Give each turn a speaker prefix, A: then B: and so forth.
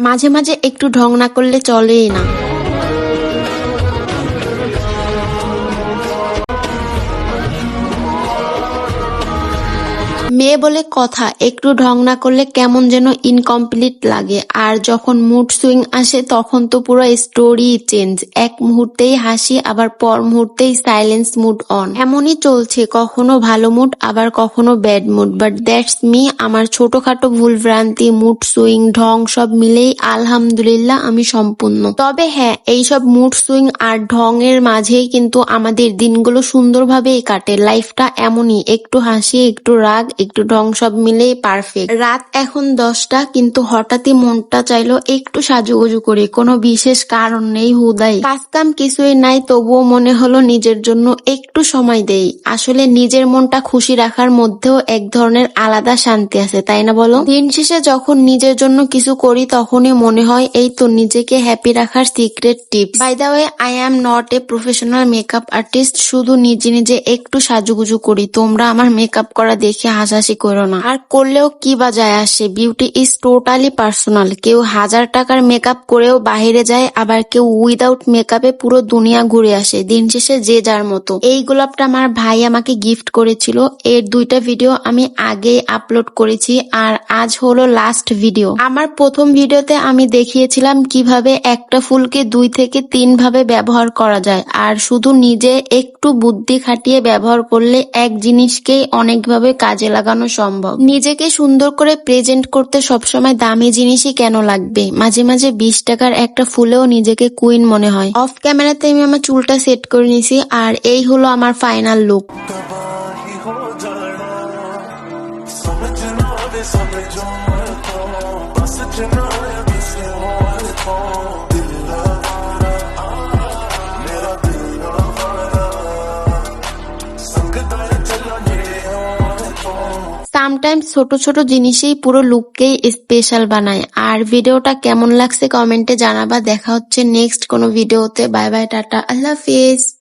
A: মাঝে মাঝে একটু ঢং না করলে চলেই না। মেয়ে বলে কথা, একটু ঢং না করলে কেমন যেন ইনকমপ্লিট লাগে। আর যখন মুড সুইং আসে, তখন তো পুরো স্টোরি চেঞ্জ এক মুহূর্তেই হাসি, আবার পর মুহূর্তেই সাইলেন্স মুড অন এমনই চলছে, কখনো ভালো মুড আবার কখনো bad mood but that's me আমার ছোটখাটো ভুল ভ্রান্তি মুড সুইং ঢং, সব মিলেই আলহামদুলিল্লাহ আমি সম্পূর্ণ। তবে হ্যাঁ এইসব মুড সুইং আর ঢং এর মাঝেই কিন্তু আমাদের দিনগুলো সুন্দরভাবেই কাটে। লাইফটা এমনই, একটু হাসি, একটু রাগ একটু ঢং সব মিলেই পারফেক্ট রাত এখন দশটা, কিন্তু হঠাৎই মনটা চাইলো একটু সাজুগুজু করি, কোনো বিশেষ কারণ নেই হুদাই। কাজ কাম কিছুই নাই, তবুও মনে হলো নিজের জন্য একটু সময় দেই। আসলে নিজের মনটা খুশি রাখার মধ্যেও এক ধরনের আলাদা শান্তি আছে, তাই না বলো? দিন শেষে যখন নিজের জন্য কিছু করি, তখনই মনে হয় এই তো নিজেকে হ্যাপি রাখার secret tips by the way I am not a professional makeup artist শুধু নিজে নিজে একটু সাজুগুজু করি। তোমরা আমার মেকআপ করা দেখে হাসাহাসি করো না। আর করলেও কি বা যায় আসে? বিউটি ইজ টোটালি পার্সোনাল কেউ হাজার টাকার মেকআপ করেও বাইরে যায়, আবার কেউ উইদাউট মেকআপে পুরো দুনিয়া ঘুরে আসে, দিন শেষে যে যার মতো। এই গোলাপটা আমার ভাই আমাকে গিফট করেছিল। এর দুইটা ভিডিও আমি আগে আপলোড করেছি, আর আজ হলো লাস্ট ভিডিও আমার প্রথম ভিডিওতে আমি দেখিয়েছিলাম কীভাবে একটা ফুলকে দুই থেকে তিন ভাবে ব্যবহার করা যায়, আর শুধু নিজে একটু বুদ্ধি খাটিয়ে ব্যবহার করলে এক জিনিসকেই অনেকভাবে কাজে লাগানো সম্ভব নিজেকে সুন্দর করে প্রেজেন্ট করতে সবসময় দামি জিনিসই কেন লাগবে মাঝে মাঝে বিশ টাকার একটা ফুলেও নিজেকে কুইন মনে হয় অফ ক্যামেরাতে আমি আমার চুলটা সেট করে নিছি আর এই হলো আমার ফাইনাল লুক
B: तबाही हो जाना समझना दे समझो को बस जना किसी और को
A: সামটাইমস ছোট ছোট জিনিসেই পুরো লুককেই স্পেশাল বানায়। আর ভিডিওটা কেমন লাগছে কমেন্টে জানাবা। দেখা হচ্ছে নেক্সট কোনো ভিডিওতে বাই বাই টাটা। আল্লাহ হাফিজ।